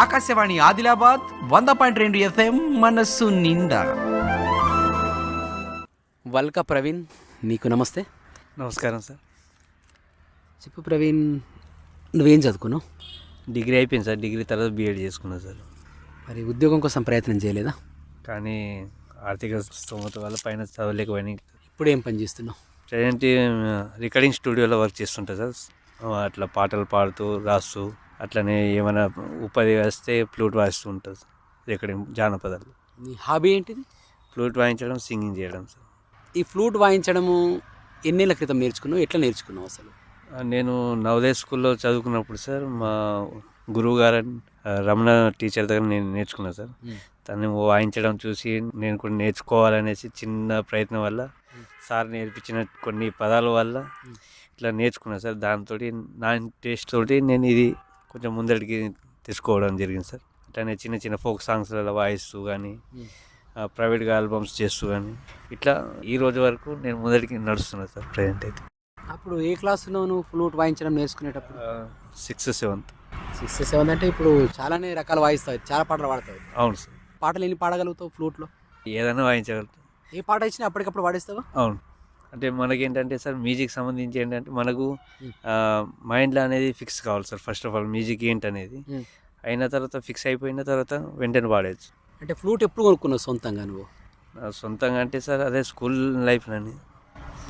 ఆకాశవాణి ఆదిలాబాద్ వంద పాయింట్ రెండు ఎఫ్ఎం మనస్సు నిండా. వల్క ప్రవీణ్ నీకు నమస్తే. నమస్కారం సార్. చెప్పు ప్రవీణ్ నువ్వేం చదువుకున్నావు? డిగ్రీ అయిపోయింది సార్ డిగ్రీ తర్వాత బీఎడ్ చేసుకున్నా సార్. మరి ఉద్యోగం కోసం ప్రయత్నం చేయలేదా? కానీ ఆర్థిక స్తోమత వల్ల పైన చదవలేకపోయినాయి ఇప్పుడు ఏం పని చేస్తున్నావు? ప్రజెంట్ రికార్డింగ్ స్టూడియోలో వర్క్ చేస్తుంటా సార్. అట్లా పాటలు పాడుతూ రాస్తూ. అట్లనే ఏమైనా ఉపాధి వస్తే ఫ్లూట్ వాయిస్తూ ఉంటుంది సార్ రికార్డింగ్ జానపదాలు. నీ హాబీ ఏంటిది? ఫ్లూట్ వాయించడం సింగింగ్ చేయడం సార్. ఈ ఫ్లూట్ వాయించడము ఎన్నేళ్ళ క్రితం నేర్చుకున్నావు? ఎట్లా నేర్చుకున్నావు అసలు? నేను నవోదయ స్కూల్లో చదువుకున్నప్పుడు సార్ మా గురువు గారు రమణ టీచర్ దగ్గర నేను నేర్చుకున్నాను సార్. తను వాయించడం చూసి నేను కూడా నేర్చుకోవాలనేసి చిన్న ప్రయత్నం వల్ల సార్ నేర్పించిన కొన్ని పదాల వల్ల ఇట్లా నేర్చుకున్నాను సార్. దాంతో నా టేస్ట్ తోటి నేను ఇది కొంచెం ముందడికి తీసుకోవడం జరిగింది సార్. అట్లనే చిన్న చిన్న ఫోక్ సాంగ్స్లలో వాయిస్తూ కానీ ప్రైవేట్గా ఆల్బమ్స్ చేస్తూ కానీ ఇట్లా ఈ రోజు వరకు నేను ముందడికి నడుస్తున్నాను సార్ ప్రజెంట్ అయితే. అప్పుడు ఏ క్లాస్లో నువ్వు ఫ్లూట్ వాయించడం నేర్చుకునేటప్పుడు? Sixth seventh. సిక్స్త్ సెవెంత్ అంటే ఇప్పుడు చాలానే రకాలు వాయిస్తావు చాలా పాటలు పాడతావు. అవును సార్. పాటలు ఎన్ని పాడగలుగుతావు ఫ్లూట్లో? ఏదైనా వాయించగలుగుతాం. ఏ పాట ఇచ్చినా అప్పటికప్పుడు పాడేస్తావా అవును. అంటే మనకేంటంటే సార్ మ్యూజిక్ సంబంధించి ఏంటంటే మనకు. మైండ్లో అనేది ఫిక్స్ కావాలి sir first of all music ఏంటనేది. అయిన తర్వాత ఫిక్స్ అయిపోయిన తర్వాత వెంటనే పాడేయచ్చు అంటే ఫ్లూట్ ఎప్పుడు కొనుక్కున్నావు సొంతంగా నువ్వు సొంతంగా అంటే సార్ అదే స్కూల్ లైఫ్లోని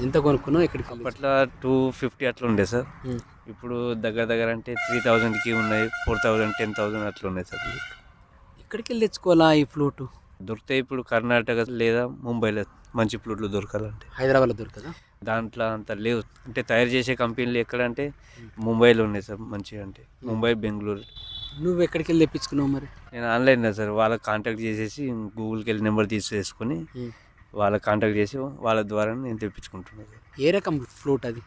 ఎంత కొనుక్కున్నావు ఎక్కడికి వెళ్ళి? అప్పట్లో టూ ఫిఫ్టీ అట్లా ఉండే సార్. ఇప్పుడు దగ్గర దగ్గర అంటే త్రీ థౌజండ్కి ఉన్నాయి ఫోర్ థౌజండ్ టెన్ థౌజండ్ అట్లా ఉన్నాయి సార్ ఎక్కడికి వెళ్ళి తెచ్చుకోవాలా ఈ ఫ్లూటు దొరికితే ఇప్పుడు కర్ణాటక లేదా ముంబైలో మంచి ఫ్లూట్లు దొరకాలంటే. హైదరాబాద్లో దొరకదా? దాంట్లో అంత లేవు. అంటే తయారు చేసే కంపెనీలు ఎక్కడంటే ముంబైలో ఉన్నాయి సార్ మంచిగా అంటే. ముంబై బెంగళూరు. నువ్వు ఎక్కడికి వెళ్ళి తెప్పించుకున్నావు మరి? నేను ఆన్లైన్ సార్ వాళ్ళకి కాంటాక్ట్ చేసేసి గూగుల్కి వెళ్ళి నెంబర్ తీసేసుకొని ఉమ్. వాళ్ళకి కాంటాక్ట్ చేసి వాళ్ళ ద్వారా నేను తెప్పించుకుంటున్నాను ఏ రకం ఫ్లూట్ అది?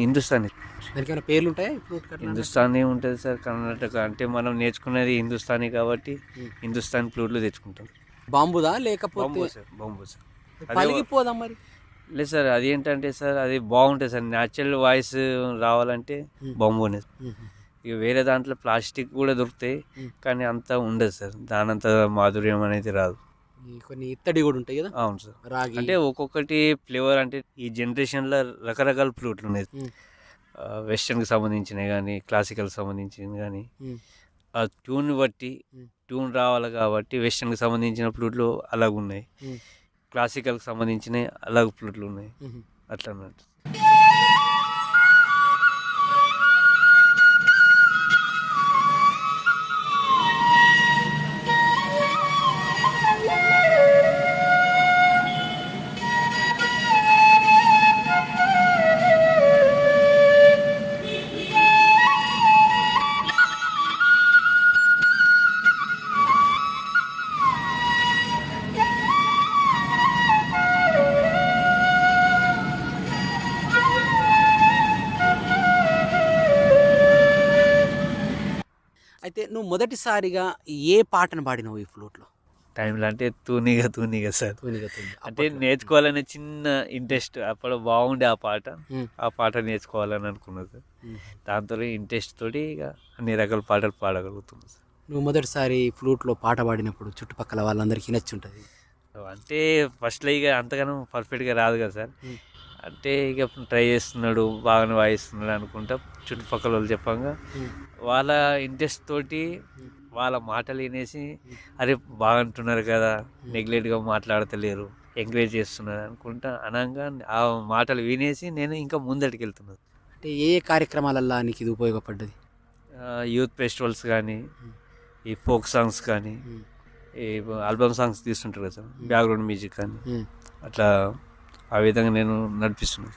హిందుస్థానీ దానికి ఏమైనా పేర్లు ఉంటాయా హిందుస్థానీ ఉంటుంది సార్ కర్ణాటక. అంటే మనం నేర్చుకునేది హిందుస్థానీ కాబట్టి ఉమ్. హిందుస్థానీ ఫ్లూట్లు తెచ్చుకుంటాం. బాంబుదా లేకపోతే బాంబు సార్ బాంబు సార్. పలిగిపోదా మరి? లేదు సార్ అది ఏంటంటే సార్ అది బాగుంటుంది సార్. న్యాచురల్ వాయిస్ రావాలంటే. బాంబునే ఇక వేరే దాంట్లో ప్లాస్టిక్ కూడా దొరుకుతాయి. కానీ అంత ఉండదు సార్. దానంత మాధుర్యం అనేది రాదు. కొన్ని ఇత్తడి కూడా ఉంటాయి కదా? అవును సార్. రాగి. అంటే ఒక్కొక్కటి ఫ్లేవర్ అంటే ఈ జనరేషన్లో రకరకాల ఫ్లూట్లు ఉన్నాయి. వెస్టర్న్కి సంబంధించినవి కానీ క్లాసికల్కి సంబంధించినవి కానీ. ఆ ట్యూన్ బట్టి. ట్యూన్ రావాలి కాబట్టి వెస్టర్న్కి సంబంధించిన ఫ్లూట్లు అలాగ ఉన్నాయి ఉమ్. క్లాసికల్కి సంబంధించినవి అలాగ ఫ్లూట్లు ఉన్నాయి. అట్లా అన్నట్టు అయితే నువ్వు మొదటిసారిగా ఏ పాటను పాడినావు ఈ ఫ్లూట్లో టైంలో అంటే తూనిగా తూనిగా సార్ తూనిగా తూనిగా. అంటే. నేర్చుకోవాలనే చిన్న ఇంట్రెస్ట్ అప్పుడు బాగుండే ఆ పాట. ఆ పాట నేర్చుకోవాలని అనుకున్నది సార్. దాంతో ఇంట్రెస్ట్ తోటి ఇక అన్ని రకాల పాటలు పాడగలుగుతుంది సార్ నువ్వు మొదటిసారి ఫ్లూట్లో పాట పాడినప్పుడు చుట్టుపక్కల వాళ్ళందరికీ నచ్చుంటుంది అంటే ఫస్ట్లో ఇక అంతగానో పర్ఫెక్ట్గా రాదు కదా సార్. అంటే ఇక ట్రై చేస్తున్నాడు బాగానే వాయిస్తున్నాడు అనుకుంటా. చుట్టుపక్కల వాళ్ళు చెప్పంగా. వాళ్ళ ఇంట్రెస్ట్ తోటి వాళ్ళ మాటలు వినేసి అరే బాగుంటున్నారు కదా నెగ్లెక్ట్గా మాట్లాడతలేరు ఎంకరేజ్ చేస్తున్నారు అనుకుంటా అనగా ఆ మాటలు వినేసి నేను ఇంకా ముందటికి వెళ్తున్నాను అంటే ఏ కార్యక్రమాలల్లో నీకు ఇది ఉపయోగపడ్డది? యూత్ ఫెస్టివల్స్ కానీ ఈ ఫోక్ సాంగ్స్ కానీ ఈ ఆల్బమ్ సాంగ్స్ తీస్తుంటారు కదా బ్యాక్గ్రౌండ్ మ్యూజిక్ కానీ. అట్లా ఆ విధంగా నేను నడిపిస్తున్నాను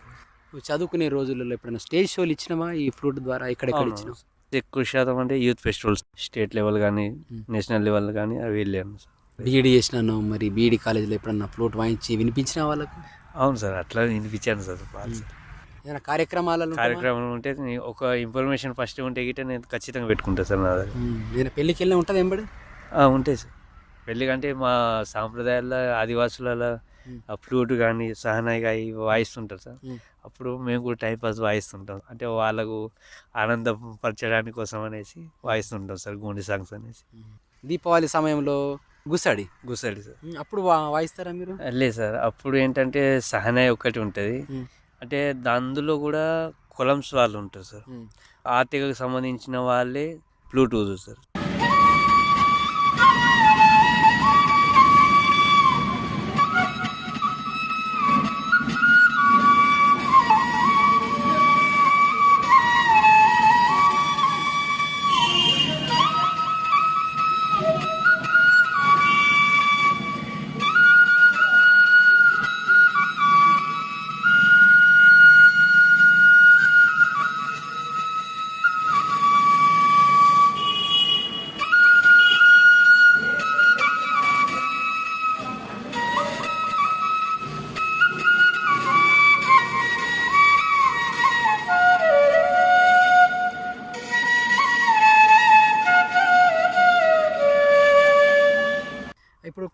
నువ్వు చదువుకునే రోజులలో ఎప్పుడైనా స్టేజ్ షోలు ఇచ్చినావా ఈ ఫ్లూట్ ద్వారా అవును. ఇచ్చినావు ఎక్కువ శాతం అంటే యూత్ ఫెస్టివల్స్ స్టేట్ లెవెల్ కానీ. నేషనల్ లెవెల్ కానీ అవి వెళ్ళాను సార్ బీఈడి చేసినాను మరి బీఈడి కాలేజీలో ఎప్పుడన్నా ఫ్లూట్ వాయించి వినిపించిన వాళ్ళకు అవును సార్ అట్లా వినిపించాను సార్. ఏదైనా కార్యక్రమాలలో ఉంటావా? కార్యక్రమం ఉంటే ఒక ఇన్ఫర్మేషన్ ఫస్ట్ ఉంటే గిట్ట నేను ఖచ్చితంగా పెట్టుకుంటాను సార్ నా దగ్గర. ఏదైనా పెళ్ళికి వెళ్ళినా ఉంటుంది ఎంబడి ఉంటాయి సార్ పెళ్ళి కంటే మా సాంప్రదాయాల్లో ఆదివాసుల మ్మ్. ఆ ఫ్లూట్ కానీ సహనాయిగా ఇవి వాయిస్తుంటారు సార్. అప్పుడు మేము కూడా టైం పాస్ వాయిస్తుంటాం. అంటే వాళ్ళకు ఆనందం పరచడానికి కోసం అనేసి వాయిస్తుంటాం సార్ గోండి సాంగ్స్ అనేసి. దీపావళి సమయంలో గుసడి. గుసడి సార్. అప్పుడు వాయిస్తారా మీరు? లేదు సార్. అప్పుడు ఏంటంటే సహనాయి ఒక్కటి ఉంటుంది. అంటే అందులో కూడా కొలమ్స్ వాళ్ళు ఉంటారు సార్. ఉమ్. ఆర్టికల్కి సంబంధించిన వాళ్ళే బ్లూటూత్ సార్.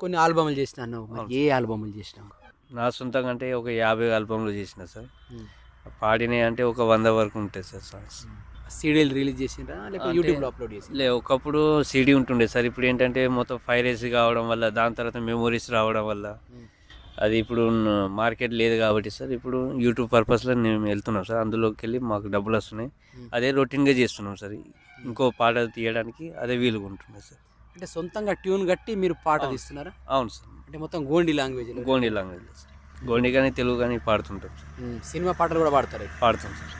కొన్ని ఆల్బమ్లు చేసినాను. ఏ ఆల్బమ్లు చేసినావు? నా సొంతంగా అంటే ఒక యాభై ఆల్బమ్లు చేసిన సార్. పాడినవి అంటే ఒక వంద వరకు ఉంటాయి సార్ సాంగ్స్. సీడీలు రిలీజ్ చేసిండ్రా లేకపోతే యూట్యూబ్లో అప్లోడ్ చేసి లే ఒకప్పుడు సీడీ ఉంటుండే సార్. ఇప్పుడు ఏంటంటే మొత్తం ఫైవ్ రేస్ కావడం వల్ల దాని తర్వాత మెమోరీస్ రావడం వల్ల. అది ఇప్పుడు మార్కెట్ లేదు కాబట్టి సార్ ఇప్పుడు యూట్యూబ్ పర్పస్లో మేము వెళ్తున్నాం సార్. అందులోకి వెళ్ళి మాకు డబ్బులు వస్తున్నాయి. అదే రొటీన్గా చేస్తున్నాం సార్. ఇంకో పాట తీయడానికి అదే వీలుగా ఉంటుంది సార్. అంటే సొంతంగా ట్యూన్ కట్టి మీరు పాట. తీస్తున్నారా? అవును సార్. అంటే మొత్తం గోండి లాంగ్వేజ్ గోండి లాంగ్వేజ్ గోండి కానీ తెలుగు కానీ పాడుతుంటాం సార్. సినిమా పాటలు కూడా పాడతారు. పాడుతాం సార్.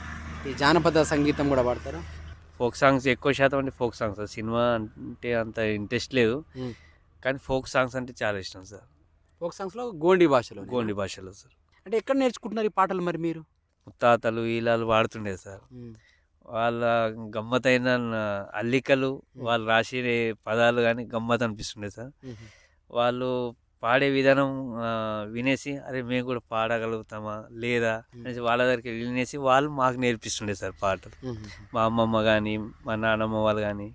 ఈ జానపద సంగీతం కూడా పాడతారా? ఫోక్ సాంగ్స్ ఎక్కువ శాతం అంటే ఫోక్ సాంగ్స్ సార్. సినిమా అంటే అంత ఇంట్రెస్ట్ లేదు. కానీ ఫోక్ సాంగ్స్ అంటే చాలా ఇష్టం సార్. ఫోక్ సాంగ్స్లో గోండి భాషలో గోండి భాషలో సార్. అంటే ఎక్కడ నేర్చుకుంటున్నారు ఈ పాటలు మరి మీరు? ముత్తాతలు ఈలాలు వాడుతుండే సార్. వాళ్ళ గమ్మతైన అల్లికలు వాళ్ళు రాసే పదాలు కానీ గమ్మత్ అనిపిస్తుండే సార్ వాళ్ళు పాడే విధానం వినేసి అరే మేము కూడా పాడగలుగుతామా? లేదా? అనేసి వాళ్ళ దగ్గరికి వినేసి వాళ్ళు మాకు నేర్పిస్తుండే సార్ పాటలు. మా అమ్మమ్మ కానీ మా నాన్నమ్మ వాళ్ళు కానీ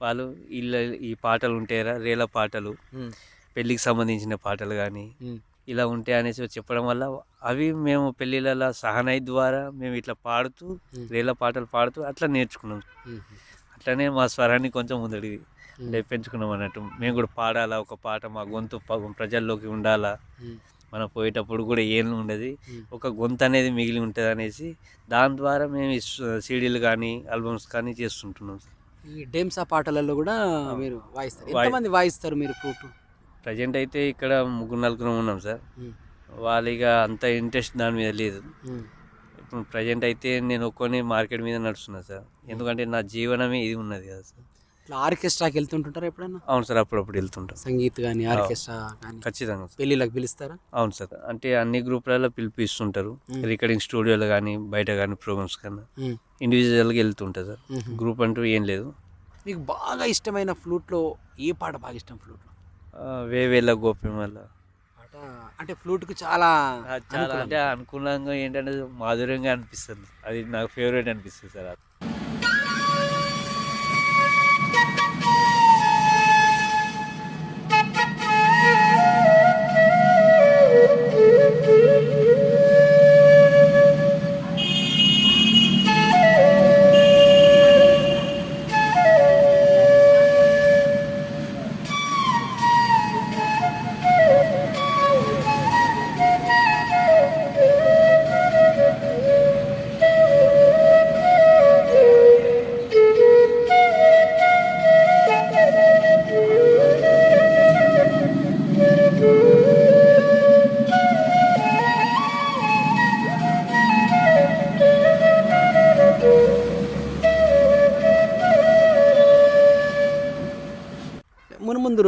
వాళ్ళు ఇళ్ళ ఈ పాటలు ఉంటాయరా రేల పాటలు పెళ్ళికి సంబంధించిన పాటలు కానీ ఇలా ఉంటాయి అనేసి చెప్పడం వల్ల అవి మేము పెళ్ళిళ్ళ సహనాయి ద్వారా మేము ఇట్లా పాడుతూ రేల పాటలు పాడుతూ అట్లా నేర్చుకున్నాం. అట్లనే మా స్వరాన్ని కొంచెం ముందడిగి అంటే పెంచుకున్నాం అన్నట్టు. మేము కూడా పాడాలా ఒక పాట మా గొంతు ప్రజల్లోకి ఉండాలా. మనం పోయేటప్పుడు కూడా ఏం ఉండదు. ఒక గొంతు అనేది మిగిలి ఉంటుంది అనేసి దాని ద్వారా మేము సీడీలు కానీ ఆల్బమ్స్ కానీ చేస్తుంటున్నాం. ఈ డేమ్సా పాటలలో కూడా మీరు వాయిస్తారు. వాయి- ఎంతమంది వాయిస్తారు మీరు ప్రజెంట్ అయితే ఇక్కడ ముగ్గురు నలుగురు ఉన్నాం సార్. వాళ్ళు ఇక అంత ఇంట్రెస్ట్ దాని మీద లేదు. ఇప్పుడు ప్రజెంట్ అయితే నేను ఒక్కొని మార్కెట్ మీద నడుస్తున్నా సార్. ఎందుకంటే నా జీవనమే ఇది ఉన్నది కదా సార్. ఇట్లా ఆర్కెస్ట్రాకి వెళ్తుంటుంటారా ఎప్పుడైనా? అవును సార్ అప్పుడప్పుడు వెళ్తుంటాం. సంగీత్ కానీ ఆర్కెస్ట్రా కానీ ఖచ్చితంగా. పెళ్ళిళ్ళకి పిలుస్తారా? అవును సార్. అంటే అన్ని గ్రూపులలో పిలిపిస్తుంటారు. రికార్డింగ్ స్టూడియోలో కానీ బయట కానీ ప్రోగ్రామ్స్ కన్నా. ఇండివిజువల్గా వెళ్తుంటుంది సార్. గ్రూప్ అంటూ ఏం లేదు. మీకు బాగా ఇష్టమైన ఫ్లూట్లో ఏ పాట బాగా ఇష్టం ఫ్లూట్లో? వల్ల. పాట అంటే ఫ్లూట్కు చాలా చాలా. అంటే అనుకూలంగా ఏంటంటే మాధుర్యంగా అనిపిస్తుంది. అది నాకు ఫేవరెట్ అనిపిస్తుంది సార్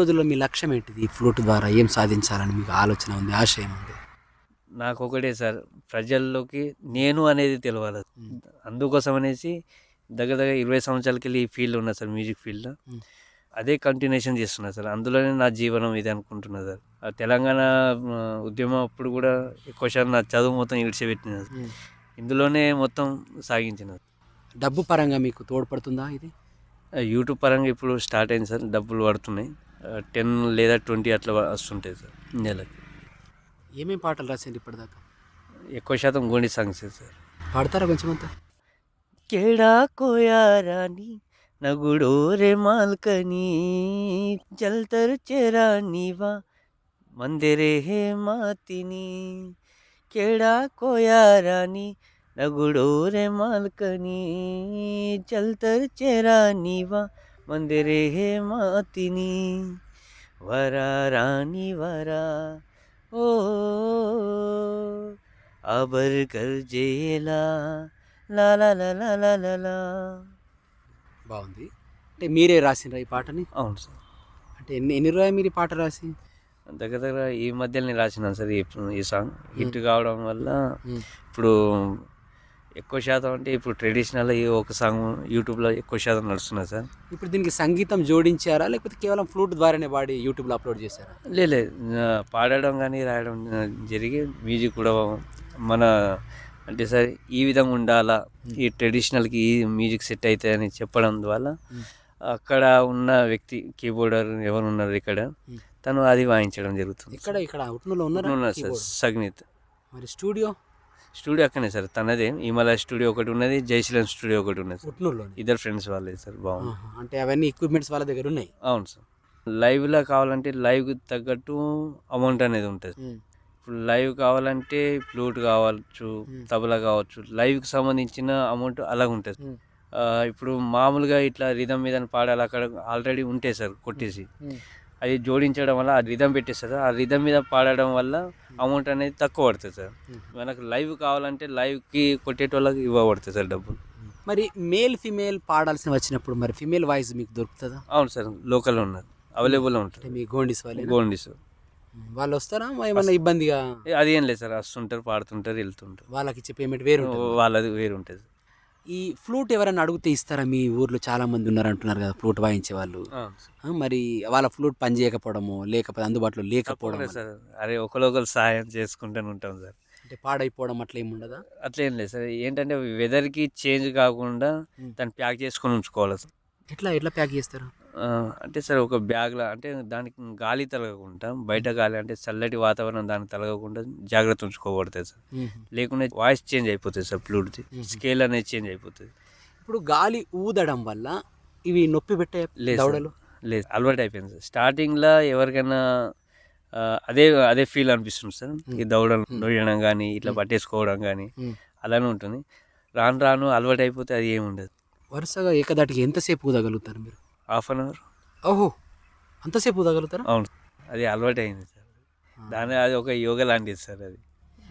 రోజుల్లో మీ లక్ష్యం ఏంటిది? ఈ ఫ్లూట్ ద్వారా ఏం సాధించాలని మీకు ఆలోచన ఉంది ఆశయం ఉంది? నాకు ఒకటే సార్ ప్రజల్లోకి నేను అనేది తెలియాలి అందుకోసం అనేసి దగ్గర దగ్గర ఇరవై సంవత్సరాలకి వెళ్ళి ఈ ఫీల్డ్ ఉన్నా సార్ మ్యూజిక్ ఫీల్డ్. మ్మ్. అదే కంటిన్యూషన్ చేస్తున్నా సార్. అందులోనే నా జీవనం ఇది అనుకుంటున్నా సార్. తెలంగాణ ఉద్యమం అప్పుడు కూడా ఎక్కువ శాతం నా చదువు మొత్తం ఇడిచిపెట్టిన. ఇందులోనే మొత్తం సాగించిన డబ్బు పరంగా మీకు తోడ్పడుతుందా ఇది? యూట్యూబ్ పరంగా ఇప్పుడు స్టార్ట్ అయింది సార్ డబ్బులు పడుతున్నాయి. టెన్ లేదా ట్వంటీ అట్లా వస్తుంటాయి సార్ నెలకి. ఏమేం పాటలు రాశారు ఇప్పటిదాకా? ఎక్కువ శాతం గోండి సాంగ్స్ సార్. పాడతారా కొంచెం అంతా? కేడా కోయారాని నగుడో రే మాల్కని జల్తర్ చెరా నీవా మందిరే హే మాతిని. కేడా కోయారాని నగుడో రే మాల్కని జల్తర్ చెరా నీవా వందిరే మాతిని వరా రాణి వరా ఓ అబర్ లాలా బాగుంది. అంటే మీరే రాసినరా ఈ పాటని? అవును సార్. అంటే ఎన్ని ఎన్ని రోజులు మీరు ఈ పాట రాసి? దగ్గర దగ్గర ఈ మధ్యలో నేను రాసినాను సార్ ఈ సాంగ్. హిట్ కావడం వల్ల ఇప్పుడు ఎక్కువ శాతం అంటే ఇప్పుడు ట్రెడిషనల్ ఈ ఒక సాంగ్ యూట్యూబ్లో ఎక్కువ శాతం నడుస్తున్నది సార్. ఇప్పుడు దీనికి సంగీతం జోడించారా? లేకపోతే కేవలం ఫ్లూట్ ద్వారానే పాడి యూట్యూబ్లో అప్లోడ్ చేశారా? లే లే, ఆ, పాడడం కానీ రాయడం జరిగి మ్యూజిక్ కూడా మన అంటే సార్ ఈ విధంగా ఉండాలా? ఈ ట్రెడిషనల్కి ఈ మ్యూజిక్ సెట్ అవుతాయని చెప్పడం వల్ల మ్మ్. అక్కడ ఉన్న వ్యక్తి కీబోర్డర్ ఎవరు ఉన్నారు ఇక్కడ. తను అది వాయించడం జరుగుతుంది. ఇక్కడ ఇక్కడ ఉన్నారా సార్? సగ్నిత్. మరి స్టూడియో స్టూడియో అక్కనే సార్ తనదే. హిమాలయ స్టూడియో ఒకటి ఉన్నది జైశీలం స్టూడియో ఒకటి ఉన్నది సార్. ఇద్దరు ఫ్రెండ్స్ వాళ్ళే సార్ బాగుంది. అంటే అవన్నీ ఎక్విప్మెంట్స్ వాళ్ళ దగ్గర ఉన్నాయి? అవును సార్. లైవ్లో కావాలంటే లైవ్కి తగ్గట్టు అమౌంట్ అనేది ఉంటుంది. ఇప్పుడు లైవ్ కావాలంటే ఫ్లూట్ కావచ్చు. తబలా కావచ్చు లైవ్కి సంబంధించిన అమౌంట్ అలాగ ఉంటుంది. ఇప్పుడు మామూలుగా ఇట్లా రిధం మీద పాడాలి అక్కడ ఆల్రెడీ ఉంటాయి సార్ కొట్టేసి. అది జోడించడం వల్ల ఆ రిధం పెట్టేస్తారు ఆ రిధం మీద పాడడం వల్ల అమౌంట్ అనేది తక్కువ పడుతుంది సార్. మ్మ్. మనకు లైవ్ కావాలంటే లైవ్కి కొట్టేటోళ్ళకి ఇవ్వబడుతుంది సార్ డబ్బులు. మరి మేల్ ఫిమేల్ పాడాల్సిన వచ్చినప్పుడు మరి ఫిమేల్ వాయిస్ మీకు దొరుకుతుందా? అవును సార్ లోకల్ ఉన్నారు అవైలబుల్ ఉంటుంది. మీ గోండిస్ వాళ్ళే గోండి సార్ వాళ్ళు వస్తారా? ఏమన్నా ఇబ్బందిగా? అది ఏం లేదు సార్. వస్తుంటారు పాడుతుంటారు వెళ్తుంటారు. వాళ్ళకి ఇచ్చే పేమెంట్ వేరు. వాళ్ళది వేరు ఉంటుంది ఈ ఫ్లూట్ ఎవరైనా అడిగితే ఇస్తారా? మీ ఊర్లో చాలా మంది ఉన్నారు అంటున్నారు కదా ఫ్లూట్ వాయించే వాళ్ళు మరి వాళ్ళ ఫ్లూట్ పని చేయకపోవడము లేకపోతే అందుబాటులో లేకపోవడం సార్. అరే ఒకరికొకరు సహాయం చేసుకుంటూనే ఉంటాం సార్. అంటే పాడైపోవడం అట్లా ఏమి ఉండదా? అట్లా ఏం లేదు సార్. ఏంటంటే వెదర్కి చేంజ్ కాకుండా. దాన్ని ప్యాక్ చేసుకొని ఉంచుకోవాలి సార్. ఎట్లా ఎట్లా ప్యాక్ చేస్తారు? అంటే సార్ ఒక బ్యాగ్లో అంటే దానికి గాలి తలగకుండా బయట గాలి అంటే చల్లటి వాతావరణం దానికి తలగకుండా జాగ్రత్త ఉంచుకోబడుతుంది సార్. లేకుంటే వాయిస్ చేంజ్ అయిపోతుంది సార్ ఫ్లూట్ది మ్మ్. స్కేల్ అనేది చేంజ్ అయిపోతుంది ఇప్పుడు గాలి ఊదడం వల్ల ఇవి నొప్పి పెట్టే లేదు లేదు అలవాటు అయిపోయింది సార్. స్టార్టింగ్లో ఎవరికైనా అదే అదే ఫీల్ అనిపిస్తుంది సార్. ఈ దౌడలు నొయ్యడం కానీ ఇట్లా పట్టేసుకోవడం కానీ. అలానే ఉంటుంది. రాను రాను అలవాటు అయిపోతే అది ఏమి ఉండదు. వరుసగా ఏకదాటికి ఎంతసేపు ఊదగలుగుతారు మీరు? Half an hour. ఓహో అంతసేపు ఊదగలుగుతారా అవును అది అలవాటు అయింది సార్. దాని అది ఒక యోగ లాంటిది సార్ అది.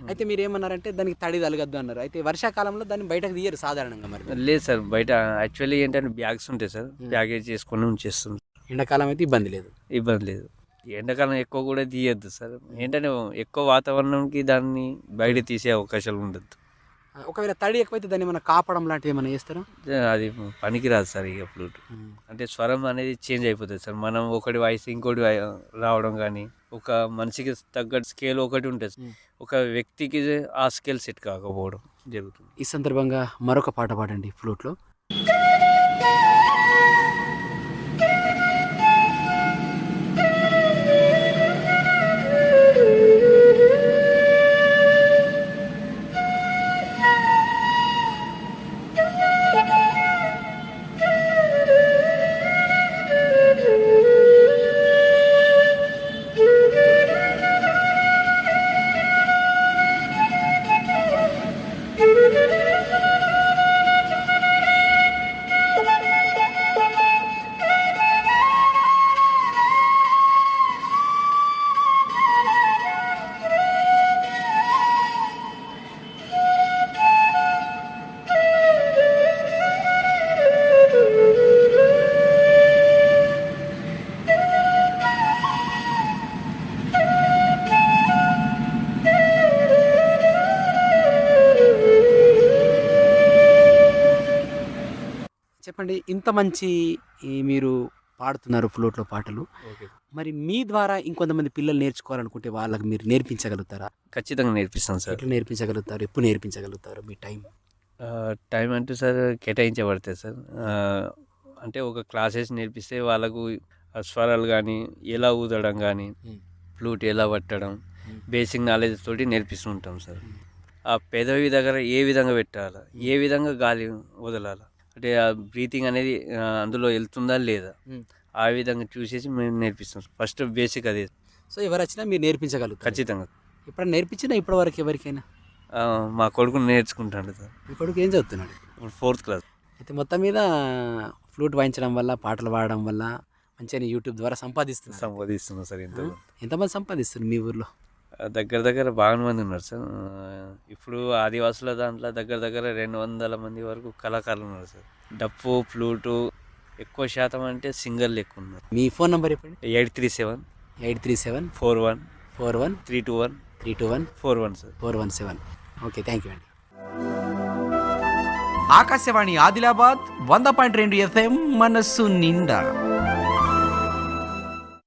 అయితే మీరు ఏమన్నారంటే దానికి తడి తలగద్దు అన్నారు. అయితే వర్షాకాలంలో దాన్ని బయటకు తీయరు సాధారణంగా మరి లేదు సార్ బయట యాక్చువల్లీ ఏంటంటే బ్యాగ్స్ ఉంటాయి సార్. ప్యాకేజ్ చేసుకొని ఉంచేస్తుంది ఎండాకాలం అయితే ఇబ్బంది లేదు. ఇబ్బంది లేదు. ఎండాకాలం ఎక్కువ కూడా తీయద్దు సార్. ఏంటంటే ఎక్కువ వాతావరణంకి దాన్ని బయట తీసే అవకాశాలు ఉండదు ఒకవేళ తడి ఎక్కువైతే దాన్ని ఏమైనా కాపడం లాంటివి ఏమైనా చేస్తారా? అది పనికిరాదు సార్ ఇక ఫ్లూట్ అంటే స్వరం అనేది చేంజ్ అయిపోతుంది సార్. మనం ఒకటి వాయిస్ ఇంకోటి రావడం కానీ ఒక మనిషికి తగ్గట్టు స్కేల్ ఒకటి ఉంటుంది. ఒక వ్యక్తికి ఆ స్కేల్ సెట్ కాకపోవడం జరుగుతుంది. ఈ సందర్భంగా మరొక పాట పాడండి ఫ్లూట్లో. చెప్పండి ఇంత మంచి ఈ మీరు పాడుతున్నారు ఫ్లూట్లో పాటలు. మరి మీ ద్వారా ఇంకొంతమంది పిల్లలు నేర్చుకోవాలనుకుంటే వాళ్ళకి మీరు నేర్పించగలుగుతారా? ఖచ్చితంగా నేర్పిస్తాం సార్. ఎట్లా నేర్పించగలుగుతారు? ఎప్పుడు నేర్పించగలుగుతారు మీ టైం? టైం అంటూ సార్ కేటాయించబడుతుంది సార్. అంటే ఒక క్లాసెస్ నేర్పిస్తే వాళ్ళకు స్వరాలు కానీ ఎలా ఊదడం కానీ. ఫ్లూట్ ఎలా పట్టడం బేసిక్ నాలెడ్జ్ తోటి నేర్పిస్తూ ఉంటాం సార్ ఆ పెదవి దగ్గర ఏ విధంగా పెట్టాలి? ఏ విధంగా గాలి వదలాలి? అంటే ఆ బ్రీతింగ్ అనేది అందులో వెళ్తుందా లేదా? ఆ విధంగా చూసేసి మేము నేర్పిస్తాం. ఫస్ట్ బేసిక్ అదే. సో ఎవరు వచ్చినా మీరు నేర్పించగలుగుతారు. ఖచ్చితంగా. ఇప్పుడు నేర్పించినా ఇప్పటి వరకు ఎవరికైనా మా కొడుకు నేర్చుకుంటాడు సార్. మీ కొడుకు ఏం చదువుతున్నాడు? ఇప్పుడు ఫోర్త్ క్లాస్ అయితే మొత్తం మీద ఫ్లూట్ వాయించడం వల్ల పాటలు పాడడం వల్ల మంచిగా యూట్యూబ్ ద్వారా సంపాదిస్తున్నారు. సంపాదిస్తున్నాం సార్ ఇంత ఎంతమంది సంపాదిస్తారు మీ ఊర్లో? దగ్గర దగ్గర బాగా మంది ఉన్నారు సార్. ఇప్పుడు ఆదివాసుల దాంట్లో దగ్గర దగ్గర రెండు వందల మంది వరకు కళాకారులు ఉన్నారు సార్. డప్పు ఫ్లూటు ఎక్కువ శాతం అంటే సింగర్లు ఎక్కువ ఉన్నారు. మీ ఫోన్ నంబర్ చెప్పండి. Eight three seven eight three seven four one four one three two one three two one four one sir. Four one seven. Okay thank you అండి. ఆకాశవాణి ఆదిలాబాద్ వంద పాయింట్ రెండు ఎఫ్ఎం మనస్సు నిండా.